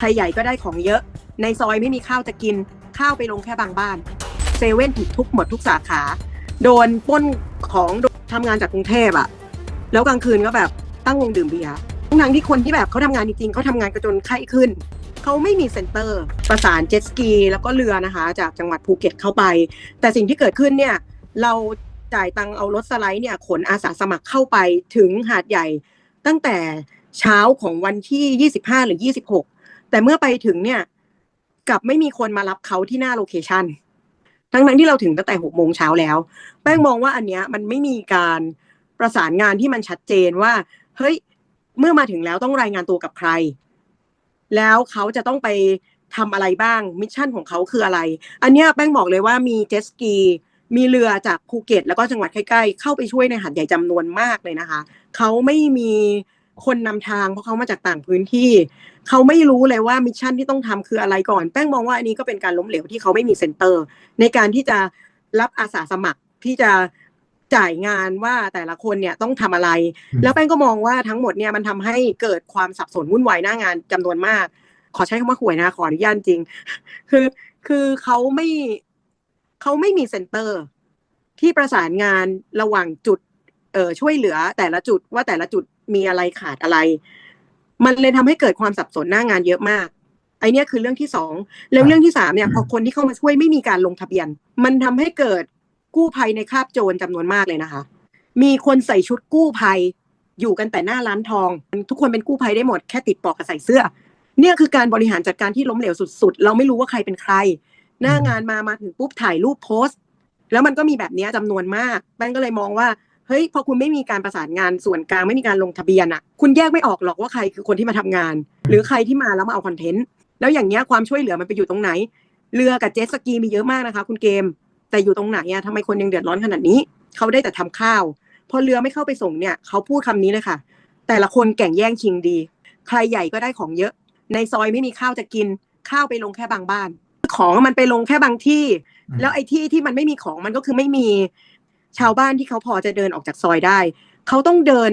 ไทยใหญ่ก็ได้ของเยอะ ในซอยไม่มีข้าวจะกิน ข้าวไปลงแค่บางบ้าน เซเว่นถูกทุบหมดทุกสาขา โดนป้นของโดนทำงานจากกรุงเทพอะแล้วกลางคืนก็แบบตั้งวงดื่มเบียร์ทั้งที่คนที่แบบเขาทำงานจริงๆเขาทำงานกันจนไข้ขึ้น เขาไม่มีเซ็นเตอร์ ประสานเจ็ตสกีแล้วก็เรือนะคะ จากจังหวัดภูเก็ตเข้าไป แต่สิ่งที่เกิดขึ้นเนี่ย เราจ่ายตังเอารถสไลด์เนี่ยขนอาสาสมัครเข้าไปถึงหาดใหญ่ ตั้งแต่เช้าของวันที่ 25 หรือ 26 แต่เมื่อไปถึงเนี่ยกลับไม่มีคนมารับเขาที่หน้าโลเคชันทั้งนั้นที่เราถึงตั้งแต่6โมงเช้าแล้ว แป้งมองว่าอันเนี้ยมันไม่มีการประสานงานที่มันชัดเจนว่า เฮ้ย เมื่อมาถึงแล้วต้องรายงานตัวกับใคร แล้วเขาจะต้องไปทำอะไรบ้าง มิชชั่นของเขาคืออะไร อันเนี้ยแป้งบอกเลยว่ามีเจ็ตสกี มีเรือจากภูเก็ต แล้วก็จังหวัดใกล้ๆ เข้าไปช่วยในหาดใหญ่จำนวนมากเลยนะคะ เขาไม่มี คนนำทางเพราะเขามาจากต่างพื้นที่ เขาไม่รู้เลยว่ามิชชั่นที่ต้องทำคืออะไรก่อน แป้งมองว่าอันนี้ก็เป็นการล้มเหลวที่เขาไม่มีเซ็นเตอร์ ในการที่จะรับอาสาสมัครที่จะจ่ายงานว่าแต่ละคนเนี่ยต้องทำอะไรอืมแล้วแป้งก็มองว่าทั้งหมดเนี่ยมันทำให้เกิดความสับสนวุ่นวายหน้างานจำนวนมาก ขอใช้คำว่าห่วยนะขออนุญาตจริง คือคือเขาไม่เขาไม่มีเซ็นเตอร์ ที่ประสานงานระหว่างจุดเอ่อช่วยเหลือแต่ละจุดว่าแต่ละจุด มีอะไรขาดอะไร มันเลยทำให้เกิดความสับสนหน้างานเยอะมากไอเนี้ยคือเรื่องที่สองแล้วเรื่องที่สามเนี่ยพอคนที่เข้ามาช่วยไม่มีการลงทะเบียน มันทำให้เกิดกู้ภัยในคาบโจรจำนวนมากเลยนะคะ มีคนใส่ชุดกู้ภัยอยู่กันแต่หน้าร้านทอง ทุกคนเป็นกู้ภัยได้หมดแค่ติดปลอกกับใส่เสื้อ เนี่ยคือการบริหารจัดการที่ล้มเหลวสุดๆ เราไม่รู้ว่าใครเป็นใคร หน้างานมามาถึงปุ๊บถ่ายรูปโพสต์ แล้วมันก็มีแบบนี้ยจำนวนมากแป้งก็เลยมองว่า เฮ้ยพอคุณไม่มีการประสานงานส่วนกลางไม่มีการลงทะเบียนอะ คุณแยกไม่ออกหรอกว่าใครคือคนที่มาทำงาน หรือใครที่มาแล้วมาเอาคอนเทนต์แล้วอย่างเงี้ยความช่วยเหลือมันไปอยู่ตรงไหน เรือกับเจ็ตสกีมีเยอะมากนะคะ คุณเกม แต่อยู่ตรงไหนอะทำไมคนยังเดือดร้อนขนาดนี้เขาได้แต่ทำข้าว พอเรือไม่เข้าไปส่งเนี่ยเขาพูดคำนี้เลยค่ะ แต่ละคนแข่งแย่งชิงดี ใครใหญ่ก็ได้ของเยอะ ในซอยไม่มีข้าวจะกิน ข้าวไปลงแค่บางบ้าน ของมันไปลงแค่บางที่ แล้วไอ้ที่ที่มันไม่มีของมันก็คือไม่มี ชาวบ้านที่เขาพอจะเดินออกจากซอยได้ เขาต้องเดิน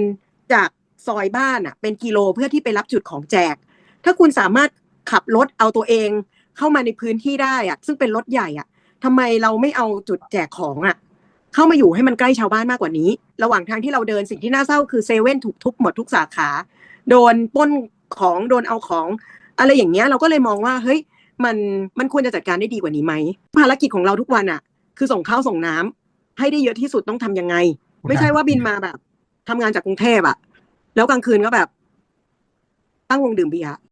จากซอยบ้านอะเป็นกิโลเพื่อที่ไปรับจุดของแจก ถ้าคุณสามารถขับรถเอาตัวเองเข้ามาในพื้นที่ได้อะ ซึ่งเป็นรถใหญ่อะทำไมเราไม่เอาจุดแจกของอะ เข้ามาอยู่ให้มันใกล้ชาวบ้านมากกว่านี้ ระหว่างทางที่เราเดินสิ่งที่น่าเศร้าคือเซเว่นถูกทุบหมดทุกสาขา โดนป้นของโดนเอาของ อะไรอย่างเงี้ยเราก็เลยมองว่าเฮ้ยมันมันควรจะจัดการได้ดีกว่านี้ไหมภารกิจของเราทุกวันอะ คือส่งข้าวส่งน้ำ ให้ได้เยอะที่สุดต้องทำยังไง ไม่ใช่ว่าบินมาแบบทำงานจากกรุงเทพอะแล้วกลางคืนก็แบบ ตั้งวงดื่มเบียร์